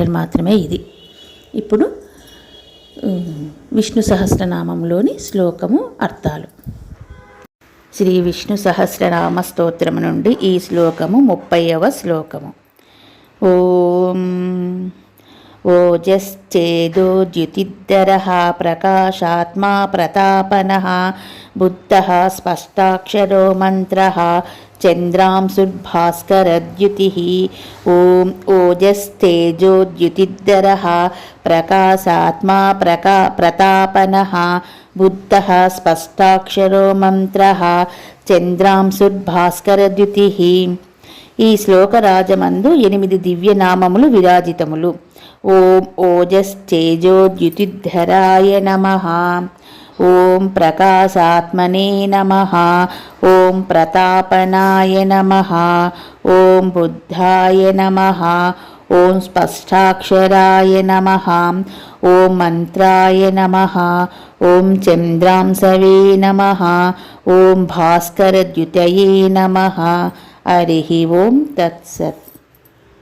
Pattern మాత్రమే ఇది. ఇప్పుడు విష్ణు సహస్రనామంలోని శ్లోకము అర్థాలు. శ్రీ విష్ణు సహస్రనామ స్తోత్రం నుండి ఈ శ్లోకము ముప్పైవ శ్లోకము. ఓం ఓజశ్చేదో ద్యుతిద్దర ప్రకాశాత్మా ప్రతాపన బుద్ధ స్పష్టాక్షరో మంత్ర చంద్రాంశుర్భాస్కరద్యుతి ఓం ఓజస్తేజోద్యుతిద్దర ప్రకాశాత్మా ప్రకా ప్రతాపన బుద్ధ స్పష్టాక్షరో మంత్ర చంద్రాంశుర్భాస్కరద్యుతి ఈ శ్లోకరాజమందు ఎనిమిది దివ్యనామములు విరాజితములు. ఓం ఓజశ్చేజోద్యుతిధరాయ నమ. ॐ प्रकाशात्मने नमः ॐ प्रतापनाय नमः ॐ बुद्धाय नमः ॐ स्पष्टाक्षराय नमः ॐ मन्त्राय नमः ॐ चन्द्रांसवे नमः ॐ भास्करद्युतये नमः। हरिः ॐ तत्सत्।